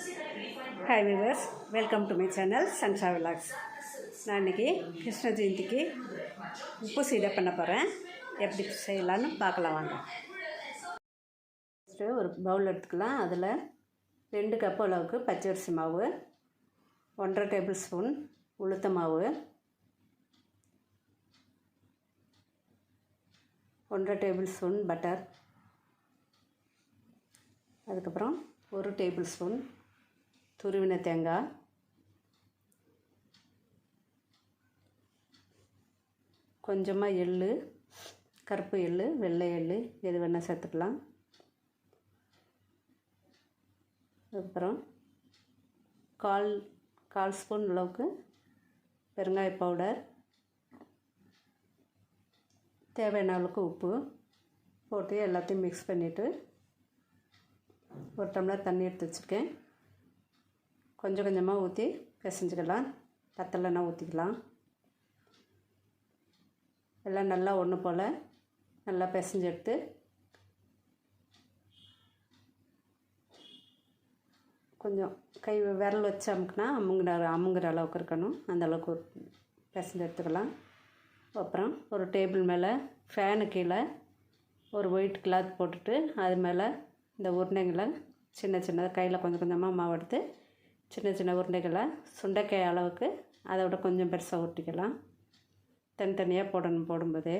Hi viewers welcome to my channel Sansha vlogs நான் இன்றைக்கி கிருஷ்ண ஜெயந்திக்கு உப்பு சீடை பண்ண போகிறேன் எப்படி செய்யலான்னு பார்க்கலாம் வாங்க. ஃபஸ்ட்டு ஒரு பவுல் எடுத்துக்கலாம். அதில் ரெண்டு கப் அளவுக்கு பச்சரிசி மாவு ஒன்றரை டேபிள் ஸ்பூன் உளுத்த மாவு ஒன்றரை டேபிள் ஸ்பூன் பட்டர் அதுக்கப்புறம் ஒரு டேபிள் ஸ்பூன் துருவின தேங்காய் கொஞ்சமாக எள் கருப்பு எள் வெள்ளை எள் எது வேணால் சேர்த்துக்கலாம். அதுக்கப்புறம் கால் கால் ஸ்பூன் அளவுக்கு பெருங்காய பவுடர். தேவையான அளவுக்கு உப்பு போட்டு எல்லாத்தையும் மிக்ஸ் பண்ணிவிட்டு ஒரு டம்ளர் தண்ணி எடுத்து வச்சுருக்கேன். கொஞ்சம் கொஞ்சமாக ஊற்றி பிசைஞ்சிக்கலாம். பத்தலைன்னா ஊற்றிக்கலாம் எல்லாம் நல்லா ஒன்று போல் நல்லா பிசைஞ்சு எடுத்து கொஞ்சம் கை விரல் வச்சு அமுக்குனா அமுங்கிற அமுங்குற அளவுக்கு இருக்கணும். அந்த அளவுக்கு பிசைஞ்சு எடுத்துக்கலாம். அப்புறம் ஒரு டேபிள் மேலே ஃபேனு கீழே ஒரு ஒயிட் கிளாத் போட்டுட்டு அது மேலே இந்த உருண்டைங்களை சின்ன சின்னதாக கையில் கொஞ்சம் கொஞ்சமாக மாவு எடுத்து சின்ன சின்ன உருண்டைகளை சுண்டைக்காய் அளவுக்கு அதை விட கொஞ்சம் பெருசாக ஊட்டிக்கலாம் தனித்தனியாக போடணும் போடும்போதே.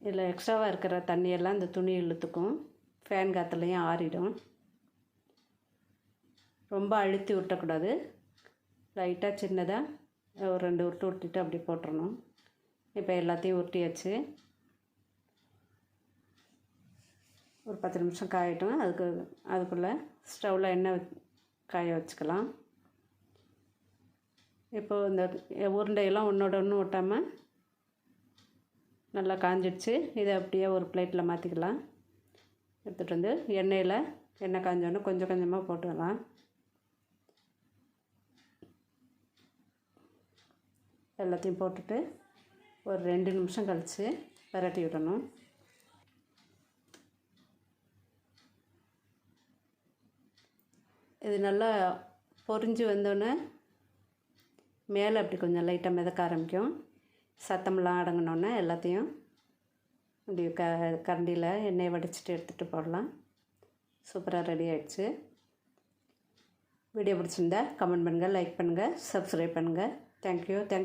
இதில் எக்ஸ்ட்ராவாக இருக்கிற தண்ணியெல்லாம் இந்த துணி இழுத்துக்கும். ஃபேன் காற்றுலையும் ஆறிடும். ரொம்ப அழுத்தி விட்டக்கூடாது லைட்டாக சின்னதாக ஒரு ரெண்டு உருட்டு உருட்டிட்டு அப்படி போட்டுறணும். இப்போ எல்லாத்தையும் உருட்டியாச்சு. ஒரு பத்து நிமிஷம் காயட்டும். அதுக்கு அதுக்குள்ளே ஸ்டவ்வில் எண்ணெய் காய வச்சுக்கலாம். இப்போது இந்த உருண்டையெல்லாம் ஒன்றோட ஒன்று ஒட்டாமல் நல்லா காஞ்சிடுச்சு. இதை அப்படியே ஒரு பிளேட்டில் மாற்றிக்கலாம் எடுத்துகிட்டு வந்து எண்ணெயில் எண்ணெய் காஞ்சோன்னு கொஞ்சம் கொஞ்சமாக போட்டுக்கலாம் எல்லாத்தையும் போட்டுட்டு ஒரு ரெண்டு நிமிஷம் கழித்து பரட்டி விடணும். இது நல்லா பொறிஞ்சு வந்தோடனே மேலே அப்படி கொஞ்சம் லைட்டாக மிதக்க ஆரம்பிக்கும். சத்தமெல்லாம் அடங்கினோன்னே எல்லாத்தையும் இப்படி க கரண்டியில் எண்ணெயை வடிச்சிட்டு எடுத்துகிட்டு போடலாம். சூப்பராக ரெடி ஆகிடுச்சு வீடியோ பிடிச்சிருந்தா கமெண்ட் பண்ணுங்கள் லைக் பண்ணுங்கள் சப்ஸ்கிரைப் பண்ணுங்கள் தேங்க்யூ தேங்க்ஸ்